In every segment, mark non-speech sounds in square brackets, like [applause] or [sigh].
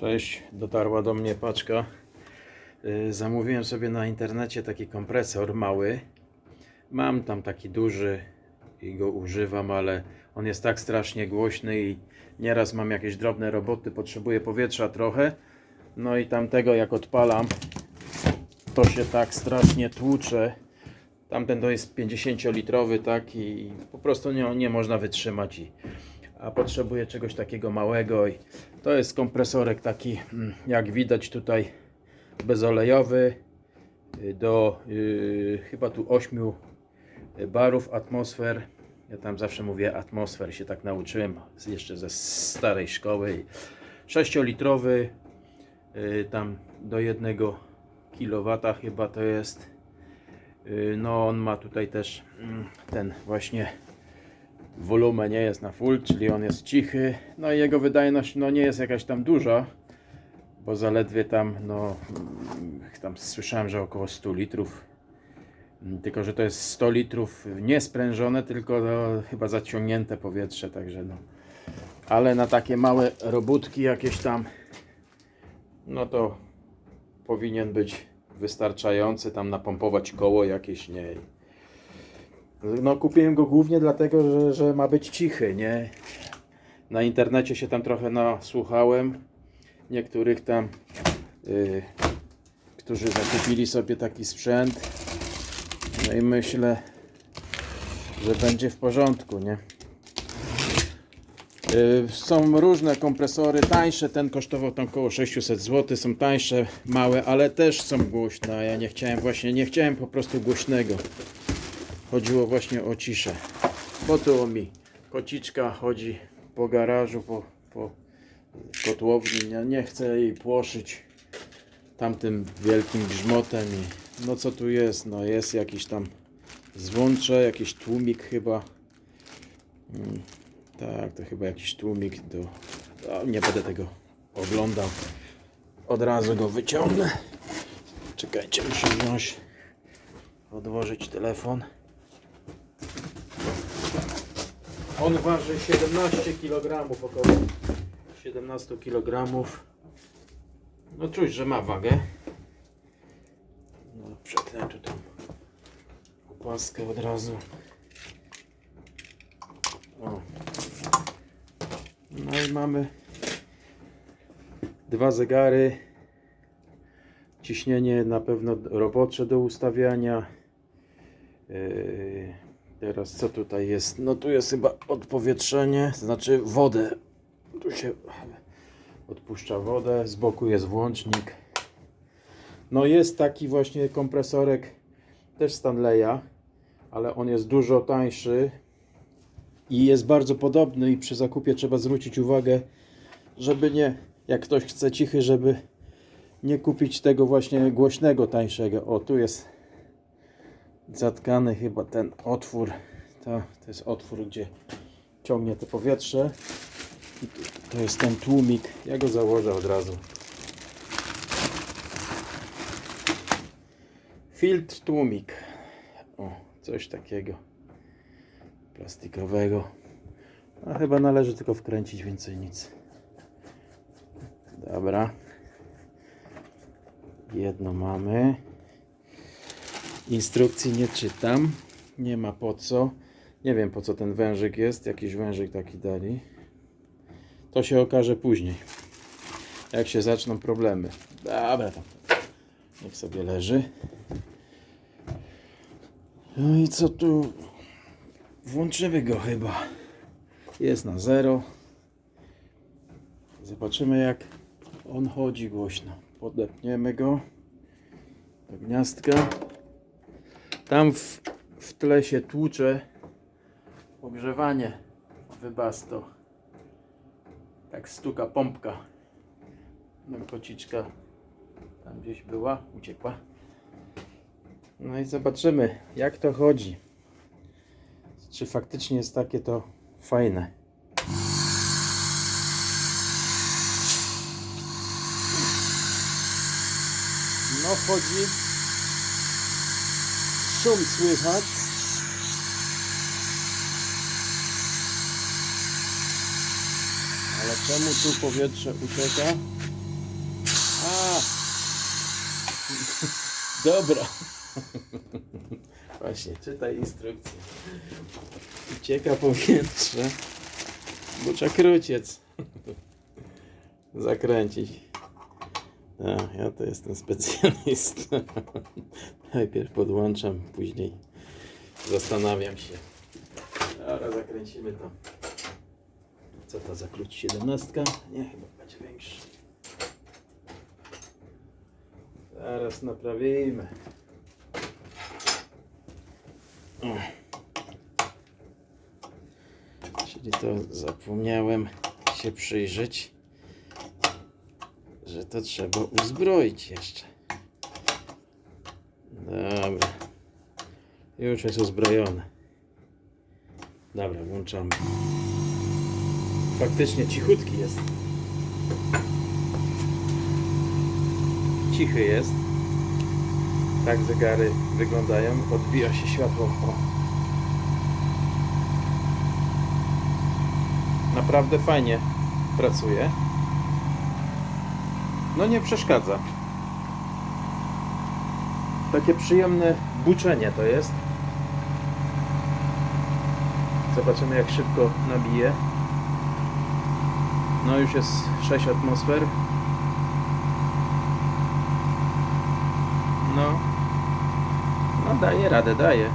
Cześć, dotarła do mnie paczka. Y, Zamówiłem sobie na internecie taki kompresor mały. Mam tam taki duży i go używam, ale on jest tak strasznie głośny i nieraz mam jakieś drobne roboty, potrzebuję powietrza trochę. No i tamtego jak odpalam, to się tak strasznie tłucze. Tamten to jest 50-litrowy, tak, i po prostu nie, nie można wytrzymać. I, a potrzebuję czegoś takiego małego. I to jest kompresorek taki, mm, jak widać tutaj, bezolejowy y, do y, chyba tu 8 barów atmosfer. Ja tam zawsze mówię atmosfer, się tak nauczyłem jeszcze ze starej szkoły. 6-litrowy, y, tam do 1 kW chyba to jest. Y, No, on ma tutaj też mm, ten właśnie wolumen nie jest na full, czyli on jest cichy. No i jego wydajność no nie jest jakaś tam duża, bo zaledwie tam, no, mm, tam słyszałem, że około 100 litrów. Mm, Tylko, że to jest 100 litrów nie sprężone, tylko no, chyba zaciągnięte powietrze, także no. Ale na takie małe robótki jakieś tam, no to powinien być wystarczający, tam napompować koło jakieś, nie. No kupiłem go głównie dlatego, że, że ma być cichy, nie? Na internecie się tam trochę nasłuchałem. Niektórych tam, y, którzy zakupili sobie taki sprzęt. No i myślę, że będzie w porządku, nie? Y, Są różne kompresory, tańsze, ten kosztował tam około 600 zł, są tańsze, małe, ale też są głośne, ja nie chciałem właśnie, nie chciałem po prostu głośnego. Chodziło właśnie o ciszę. Bo tu mi kociczka chodzi po garażu, po, po kotłowni. Ja nie chcę jej płoszyć tamtym wielkim grzmotem. I no co tu jest? No jest jakiś tam zwłącze, jakiś tłumik chyba. Mm, tak, to chyba jakiś tłumik do... A, nie będę tego oglądał. Od razu go wyciągnę. Czekajcie, muszę wziąć, odłożyć telefon. On waży 17 kg około 17 kg. No czuć, że ma wagę. No przetnę tu tą opaskę od razu. O. No i mamy dwa zegary. Ciśnienie na pewno robocze do ustawiania. Yy, Teraz co tutaj jest? No tu jest chyba odpowietrzenie, znaczy wodę. Tu się odpuszcza wodę, z boku jest włącznik. No jest taki właśnie kompresorek też Stanleya, ale on jest dużo tańszy i jest bardzo podobny i przy zakupie trzeba zwrócić uwagę, żeby nie, jak ktoś chce cichy, żeby nie kupić tego właśnie głośnego, tańszego. O, tu jest zatkany chyba ten otwór. To, to jest otwór, gdzie ciągnie to powietrze. I to jest ten tłumik. Ja go założę od razu. Filtr tłumik. O, coś takiego plastikowego. A chyba należy tylko wkręcić więcej nic. Dobra. Jedno mamy. Instrukcji nie czytam. Nie ma po co. Nie wiem po co ten wężyk jest. Jakiś wężyk taki dali. To się okaże później. Jak się zaczną problemy. Dobra, tam. Niech sobie leży. No i co tu? Włączymy go chyba. Jest na zero. Zobaczymy jak on chodzi głośno. Podepniemy go do gniazdka. Tam w, w tle się tłucze ogrzewanie wybasto. Tak stuka pompka. No kociczka tam gdzieś była, uciekła. No i zobaczymy jak to chodzi. Czy faktycznie jest takie to fajne. No chodzi szum słychać. Ale czemu tu powietrze ucieka? [laughs] Dobra. [laughs] Właśnie, czytaj instrukcję. Ucieka powietrze. Bucza kruciec. [laughs] Zakręcić. A, ja to jestem specjalista. Najpierw podłączam, później zastanawiam się. Dobra, zakręcimy to. Co to za klucz? 17? Nie, chyba będzie większy. Zaraz naprawimy. O. Czyli to zapomniałem się przyjrzeć, że to trzeba uzbroić jeszcze. Dobra. Już jest uzbrojone. Dobra, włączamy. Faktycznie cichutki jest. Cichy jest. Tak zegary wyglądają. Odbija się światło. Naprawdę fajnie pracuje. No nie przeszkadza. Takie przyjemne buczenie to jest. Zobaczymy jak szybko nabije. No już jest 6 atmosfer. No. No daje radę, daje.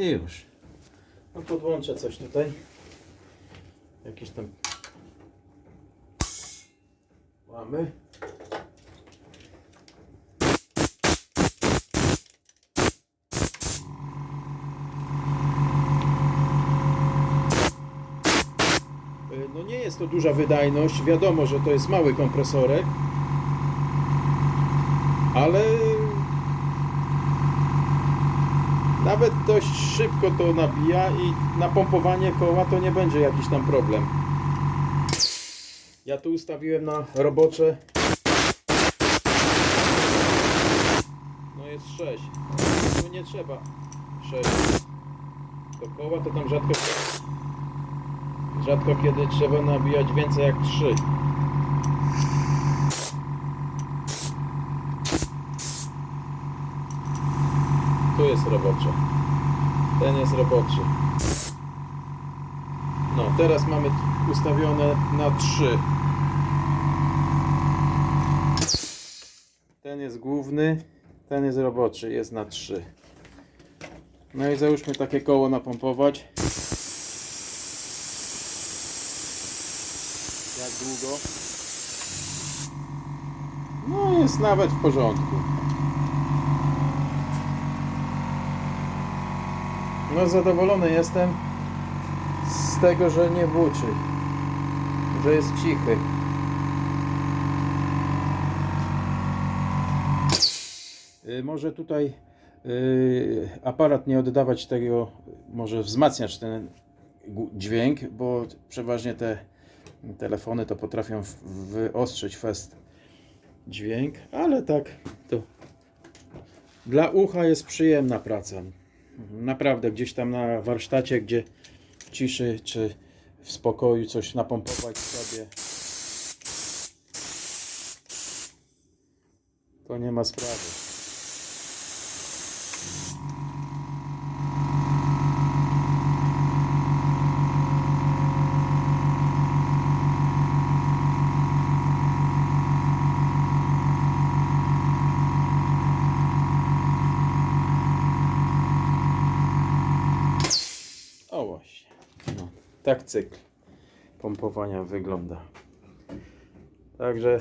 I już. No podłączę coś tutaj. Jakieś tam mamy. Y, No nie jest to duża wydajność. Wiadomo, że to jest mały kompresorek. Ale nawet dość szybko to nabija i na pompowanie koła to nie będzie jakiś tam problem. Ja tu ustawiłem na robocze. No jest 6. Tu nie trzeba 6. Do koła to tam rzadko rzadko kiedy trzeba nabijać więcej jak 3. Tu jest robocze. Ten jest roboczy. No, teraz mamy ustawione na 3. Ten jest główny, ten jest roboczy, jest na 3. No i załóżmy takie koło napompować. Jak długo? No jest nawet w porządku. No zadowolony jestem z tego, że nie buczy. Że jest cichy. Y, Może tutaj y, aparat nie oddawać tego, może wzmacniać ten dźwięk, bo przeważnie te telefony to potrafią wyostrzyć fest dźwięk, ale tak to dla ucha jest przyjemna praca. Naprawdę gdzieś tam na warsztacie, gdzie w ciszy czy w spokoju coś napompować sobie. To nie ma sprawy. O właśnie. No, tak cykl pompowania wygląda. Także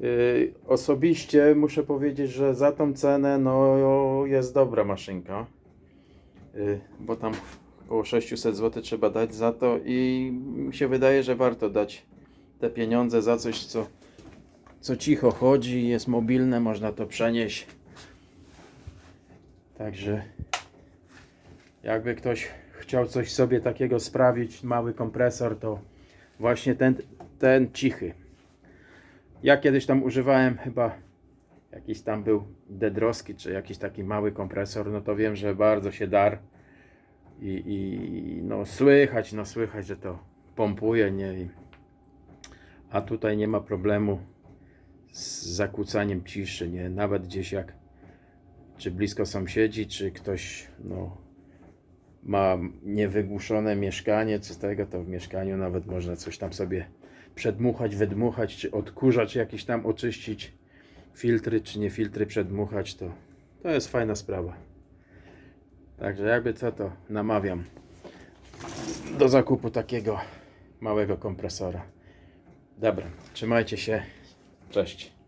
yy, osobiście muszę powiedzieć, że za tą cenę no, jest dobra maszynka. Yy, bo tam około 600 zł trzeba dać za to i mi się wydaje, że warto dać te pieniądze za coś, co, co cicho chodzi, jest mobilne, można to przenieść. Także jakby ktoś chciał coś sobie takiego sprawić, mały kompresor, to właśnie ten, ten cichy. Ja kiedyś tam używałem chyba jakiś tam był Dedrowski, czy jakiś taki mały kompresor, no to wiem, że bardzo się dar i, i no słychać, no słychać, że to pompuje, nie? A tutaj nie ma problemu z zakłócaniem ciszy, nie? Nawet gdzieś jak czy blisko sąsiedzi, czy ktoś no, ma niewygłuszone mieszkanie, czy tego, to w mieszkaniu nawet można coś tam sobie przedmuchać, wydmuchać, czy odkurzacz jakiś tam oczyścić, filtry czy nie filtry przedmuchać, to, to jest fajna sprawa. Także jakby co, to namawiam do zakupu takiego małego kompresora. Dobra, trzymajcie się. Cześć.